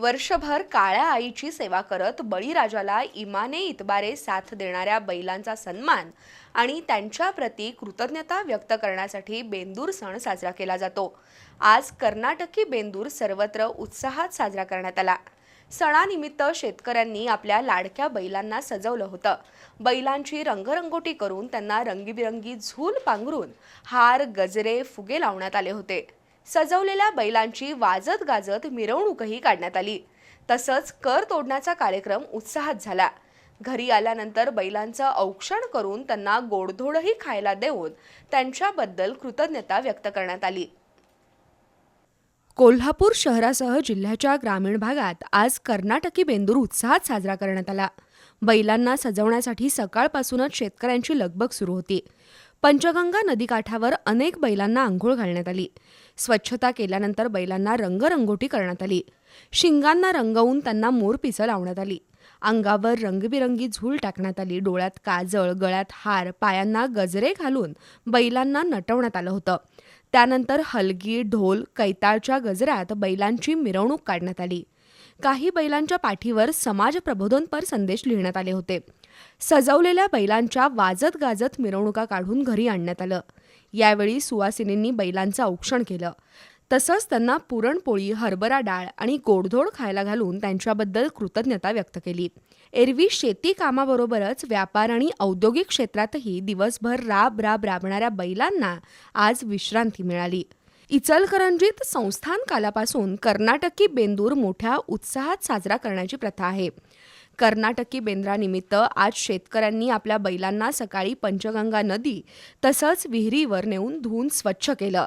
वर्षभर काळ्या आईची सेवा करत बळीराजाला इमाने इतबारे साथ देणाऱ्या बैलांचा सन्मान आणि त्यांच्याप्रती कृतज्ञता व्यक्त करण्यासाठी बेंदूर सण साजरा केला जातो. आज कर्नाटकी बेंदूर सर्वत्र उत्साहात साजरा करण्यात आला. सणानिमित्त शेतकऱ्यांनी आपल्या लाडक्या बैलांना सजवलं होतं. बैलांची रंगरंगोटी करून त्यांना रंगीबिरंगी झूल पांघरून हार गजरे फुगे लावण्यात आले होते. सजवलेल्या बैलांची वाजत गाजत मिरवणूकही काढण्यात आली. तसंच कर तोडण्याचा कार्यक्रम उत्साहात झाला. घरी आल्यानंतर बैलांचं औक्षण करून त्यांना गोडधोडही खायला देऊन त्यांच्याबद्दल कृतज्ञता व्यक्त करण्यात आली. कोल्हापूर शहरासह जिल्ह्याच्या ग्रामीण भागात आज कर्नाटकी बेंदूर उत्साहात साजरा करण्यात आला. बैलांना सजवण्यासाठी सकाळपासूनच शेतकऱ्यांची लगबग सुरू होती. पंचगंगा नदीकाठावर अनेक बैलांना आंघोळ घालण्यात आली. स्वच्छता केल्यानंतर बैलांना रंगरंगोटी करण्यात आली. शिंगांना रंगवून त्यांना मोरपिसं लावण्यात आली. अंगावर रंगबिरंगी झूल टाकण्यात आली. डोळ्यात काजळ गळ्यात हार पायांना गजरे घालून बैलांना नटवण्यात आलं होतं. त्यानंतर हलगी ढोल कैताळच्या गजरात बैलांची मिरवणूक काढण्यात आली. काही बैलांच्या पाठीवर समाज प्रबोधनपर संदेश लिहिण्यात आले होते. सजवलेल्या बैलांच्या वाजत गाजत मिरवणुका काढून घरी आणण्यात आलं. यावेळी सुवासिनींनी बैलांचं औक्षण केलं. तसंच त्यांना पुरणपोळी हरभरा डाळ आणि गोडधोड खायला घालून त्यांच्याबद्दल कृतज्ञता व्यक्त केली. एरवी शेती कामाबरोबरच व्यापार आणि औद्योगिक क्षेत्रातही दिवसभर राब राब राबणाऱ्या बैलांना आज विश्रांती मिळाली. इचलकरंजीत संस्थान कालापासून कर्नाटकी बेंदूर मोठ्या उत्साहात साजरा करण्याची प्रथा आहे. कर्नाटकी बेंद्रानिमित्त आज शेतकऱ्यांनी आपल्या बैलांना सकाळी पंचगंगा नदी तसंच विहिरीवर नेऊन धुवून स्वच्छ केलं.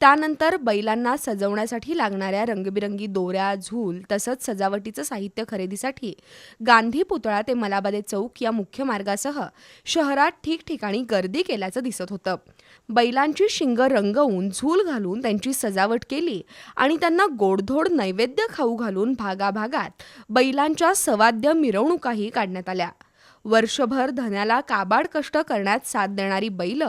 त्यानंतर बैलांना सजवण्यासाठी लागणाऱ्या रंगबिरंगी दोऱ्या झूल तसंच सजावटीचं साहित्य खरेदीसाठी गांधी पुतळा ते मलाबादे चौक या मुख्य मार्गासह शहरात ठिकठिकाणी गर्दी केल्याचं दिसत होतं. बैलांची शिंग रंगवून झूल घालून त्यांची सजावट केली आणि त्यांना गोडधोड नैवेद्य खाऊ घालून भागाभागात बैलांच्या सवाद्य मिरवणुकाही काढण्यात आल्या. वर्षभर धन्याला काबाड कष्ट करण्यात साथ देणारी बैल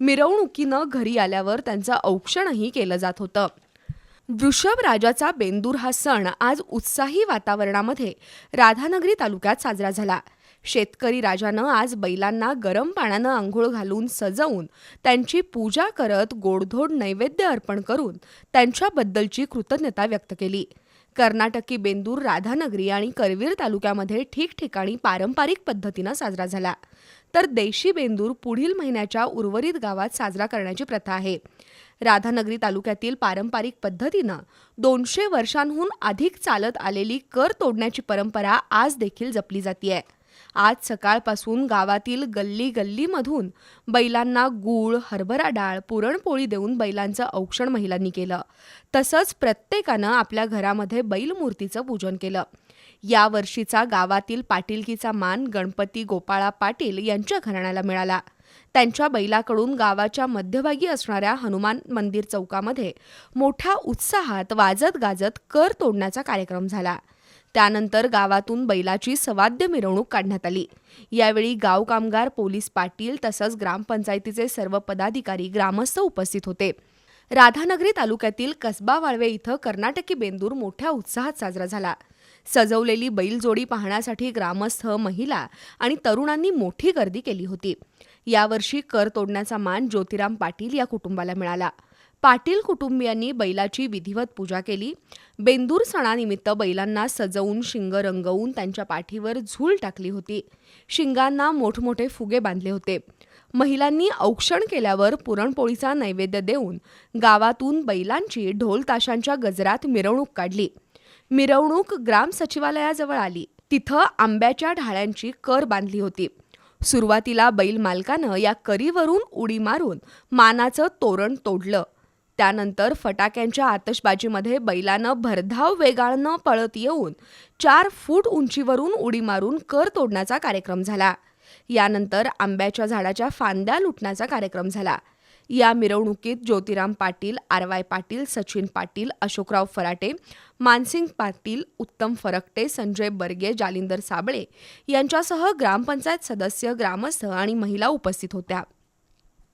मिरवणुकीनं घरी आल्यावर त्यांचं औक्षणही केलं जात होतं. वृषभ राजाचा बेंदूर हा सण आज उत्साही वातावरणामध्ये राधानगरी तालुक्यात साजरा झाला. शेतकरी राजानं आज बैलांना गरम पाण्यानं आंघोळ घालून सजवून त्यांची पूजा करत गोडधोड नैवेद्य अर्पण करून त्यांच्याबद्दलची कृतज्ञता व्यक्त केली. कर्नाटकी बेंदूर राधानगरी आणि करवीर तालुक्यामध्ये ठिकठिकाणी पारंपरिक पद्धतीनं साजरा झाला. तर देशी बेंदूर पुढील महिन्याच्या उर्वरित गावात साजरा करण्याची प्रथा आहे. राधानगरी तालुक्यातील पारंपरिक पद्धतीनं दोनशे वर्षांहून अधिक चालत आलेली कर तोडण्याची परंपरा आज देखील जपली जातीये. आज सकाळपासून गावातील गल्ली गल्लीमधून बैलांना गूळ हरभरा डाळ पुरणपोळी देऊन बैलांचं औक्षण महिलांनी केलं. तसंच प्रत्येकानं आपल्या घरामध्ये बैलमूर्तीचं पूजन केलं. या वर्षीचा गावातील पाटीलकीचा मान गणपती गोपाळा पाटील यांच्या घराण्याला मिळाला. त्यांच्या बैलाकडून गावाच्या मध्यभागी असणाऱ्या हनुमान मंदिर चौकामध्ये मोठ्या उत्साहात वाजत गाजत कर तोडण्याचा कार्यक्रम झाला. त्यानंतर गावातून बैलाची सवाद्य मिरवणूक काढण्यात आली. यावेळी गाव कामगार पोलीस पाटील तसंच ग्रामपंचायतीचे सर्व पदाधिकारी ग्रामस्थ उपस्थित होते. राधानगरी तालुक्यातील कसबा वाळवे इथं कर्नाटकी बेंदूर मोठ्या उत्साहात साजरा झाला. सजवलेली बैलजोडी पाहण्यासाठी ग्रामस्थ महिला आणि तरुणांनी मोठी गर्दी केली होती. यावर्षी कर तोडण्याचा मान ज्योतिराम पाटील या कुटुंबाला मिळाला. पाटील कुटुंबियांनी बैलाची विधिवत पूजा केली. बेंदूर सणानिमित्त बैलांना सजवून शिंग रंगवून त्यांच्या पाठीवर झूल टाकली होती. शिंगांना मोठमोठे फुगे बांधले होते. महिलांनी औक्षण केल्यावर पुरणपोळीचा नैवेद्य देऊन गावातून बैलांची ढोल ताशांच्या गजरात मिरवणूक काढली. मिरवणूक ग्राम सचिवालयाजवळ आली. तिथं आंब्याच्या ढाळ्यांची कर बांधली होती. सुरुवातीला बैल मालकानं या करीवरून उडी मारून मानाचं तोरण तोडलं. त्यानंतर फटाक्यांच्या आतषबाजीमध्ये बैलानं भरधाव वेगानं पळत येऊन चार फूट उंचीवरून उडी मारून कर तोडण्याचा कार्यक्रम झाला. यानंतर आंब्याच्या झाडाच्या फांद्या लुटण्याचा कार्यक्रम झाला. या मिरवणुकीत ज्योतिराम पाटील आर वाय पाटील सचिन पाटील अशोकराव फराटे मानसिंग पाटील उत्तम फरकटे संजय बर्गे जालिंदर साबळे यांच्यासह ग्रामपंचायत सदस्य ग्रामस्थ आणि महिला उपस्थित होत्या.